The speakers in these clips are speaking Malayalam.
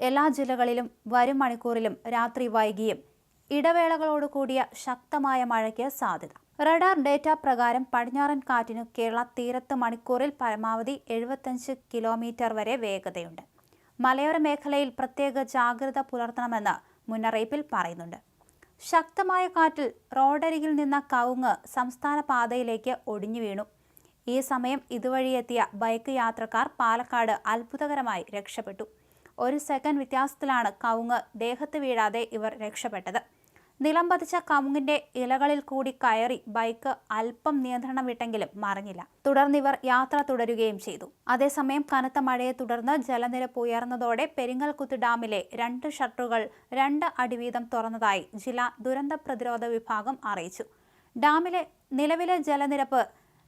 എല്ലാ ജില്ലകളിലും വരും മണിക്കൂറിലും രാത്രി വൈകിയും ഇടവേളകളോട് കൂടിയ ശക്തമായ മഴയ്ക്ക് സാധ്യത. റഡാർ ഡേറ്റ പ്രകാരം പടിഞ്ഞാറൻ കാറ്റിനു കേരള തീരത്ത് മണിക്കൂറിൽ പരമാവധി എഴുപത്തഞ്ച് കിലോമീറ്റർ വരെ വേഗതയുണ്ട്. മലയോര മേഖലയിൽ പ്രത്യേക ജാഗ്രത പുലർത്തണമെന്ന് മുന്നറിയിപ്പിൽ പറയുന്നുണ്ട്. ശക്തമായ കാറ്റിൽ റോഡരികിൽ നിന്ന കവുങ്ങ് സംസ്ഥാന പാതയിലേക്ക് ഒടിഞ്ഞു വീണു. ഈ സമയം ഇതുവഴി എത്തിയ ബൈക്ക് യാത്രക്കാർ പാലക്കാട് അത്ഭുതകരമായി രക്ഷപ്പെട്ടു. ഒരു സെക്കൻഡ് വ്യത്യാസത്തിലാണ് കവുങ്ങ് ദേഹത്ത് വീഴാതെ ഇവർ രക്ഷപ്പെട്ടത്. നിലം പതിച്ച കവുങ്ങിന്റെ ഇലകളിൽ കൂടി കയറി ബൈക്ക് അല്പം നിയന്ത്രണം വിട്ടെങ്കിലും മറിഞ്ഞില്ല. തുടർന്ന് ഇവർ യാത്ര തുടരുകയും ചെയ്തു. അതേസമയം കനത്ത മഴയെ തുടർന്ന് ജലനിരപ്പ് ഉയർന്നതോടെ പെരിങ്ങൽകുത്ത് ഡാമിലെ രണ്ട് ഷട്ടറുകൾ രണ്ട് അടി വീതം തുറന്നതായി ജില്ലാ ദുരന്ത പ്രതിരോധ വിഭാഗം അറിയിച്ചു. ഡാമിലെ നിലവിലെ ജലനിരപ്പ്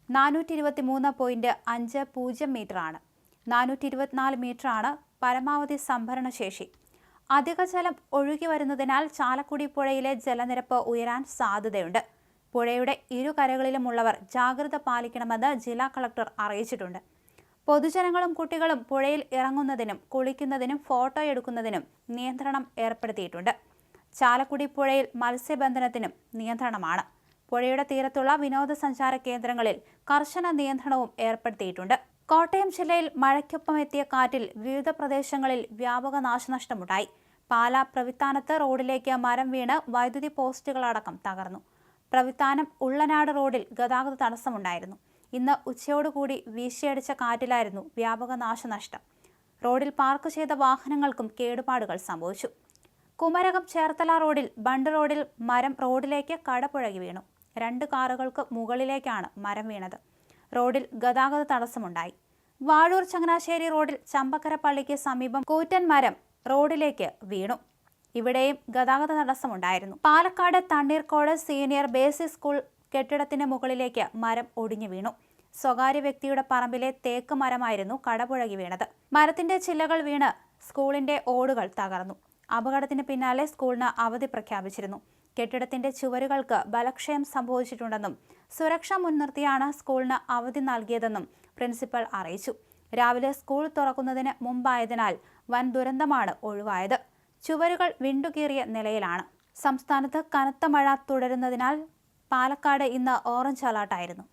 നാനൂറ്റി ഇരുപത്തി മൂന്ന് പോയിന്റ് അഞ്ച് പൂജ്യം മീറ്ററാണ്. നാനൂറ്റി ഇരുപത്തിനാല് മീറ്ററാണ് പരമാവധി സംഭരണശേഷി. അധിക ജലം ഒഴുകി വരുന്നതിനാൽ ചാലക്കുടി പുഴയിലെ ജലനിരപ്പ് ഉയരാൻ സാധ്യതയുണ്ട്. പുഴയുടെ ഇരുകരകളിലുമുള്ളവർ ജാഗ്രത പാലിക്കണമെന്ന് ജില്ലാ കളക്ടർ അറിയിച്ചിട്ടുണ്ട്. പൊതുജനങ്ങളും കുട്ടികളും പുഴയിൽ ഇറങ്ങുന്നതിനും കുളിക്കുന്നതിനും ഫോട്ടോ എടുക്കുന്നതിനും നിയന്ത്രണം ഏർപ്പെടുത്തിയിട്ടുണ്ട്. ചാലക്കുടി പുഴയിൽ മത്സ്യബന്ധനത്തിനും നിയന്ത്രണമാണ്. പുഴയുടെ തീരത്തുള്ള വിനോദസഞ്ചാര കേന്ദ്രങ്ങളിൽ കർശന നിയന്ത്രണവും ഏർപ്പെടുത്തിയിട്ടുണ്ട്. കോട്ടയം ജില്ലയിൽ മഴയ്ക്കൊപ്പം എത്തിയ കാറ്റിൽ വിവിധ പ്രദേശങ്ങളിൽ വ്യാപക നാശനഷ്ടമുണ്ടായി. പാല പ്രവിത്താനത്ത് റോഡിലേക്ക് മരം വീണ് വൈദ്യുതി പോസ്റ്റുകളടക്കം തകർന്നു. പ്രവിത്താനം ഉള്ളനാട് റോഡിൽ ഗതാഗത തടസ്സമുണ്ടായിരുന്നു. ഇന്ന് ഉച്ചയോടുകൂടി വീശിയടിച്ച കാറ്റിലായിരുന്നു വ്യാപക നാശനഷ്ടം. റോഡിൽ പാർക്ക് ചെയ്ത വാഹനങ്ങൾക്കും കേടുപാടുകൾ സംഭവിച്ചു. കുമരകം ചേർത്തല റോഡിൽ ബണ്ട് റോഡിൽ മരം റോഡിലേക്ക് കടപുഴകി വീണു. രണ്ട് കാറുകൾക്ക് മുകളിലേക്കാണ് മരം വീണത്. റോഡിൽ ഗതാഗത തടസ്സമുണ്ടായി. വാഴൂർ ചങ്ങനാശ്ശേരി റോഡിൽ ചമ്പക്കര പള്ളിക്ക് സമീപം കൂറ്റൻ മരം റോഡിലേക്ക് വീണു. ഇവിടെയും ഗതാഗത തടസ്സമുണ്ടായിരുന്നു. Palakkad Thanneerkode senior basic school കെട്ടിടത്തിന് മുകളിലേക്ക് മരം ഒടിഞ്ഞു വീണു. സ്വകാര്യ വ്യക്തിയുടെ പറമ്പിലെ തേക്ക് മരമായിരുന്നു കടപുഴകി വീണത്. മരത്തിന്റെ ചില്ലകൾ വീണ് സ്കൂളിന്റെ ഓടുകൾ തകർന്നു. അപകടത്തിന് പിന്നാലെ സ്കൂളിന് അവധി പ്രഖ്യാപിച്ചിരുന്നു. കെട്ടിടത്തിന്റെ ചുവരുകൾക്ക് ബലക്ഷയം സംഭവിച്ചിട്ടുണ്ടെന്നും സുരക്ഷ മുൻനിർത്തിയാണ് സ്കൂളിന് അവധി നൽകിയതെന്നും പ്രിൻസിപ്പൽ അറിയിച്ചു. രാവിലെ സ്കൂൾ തുറക്കുന്നതിന് മുമ്പായതിനാൽ വൻ ദുരന്തമാണ് ഒഴിവായത്. ചുവരുകൾ വിണ്ടുകീറിയ നിലയിലാണ്. സംസ്ഥാനത്ത് കനത്ത മഴ തുടരുന്നതിനാൽ പാലക്കാട് ഇന്ന് ഓറഞ്ച് അലർട്ടായിരുന്നു.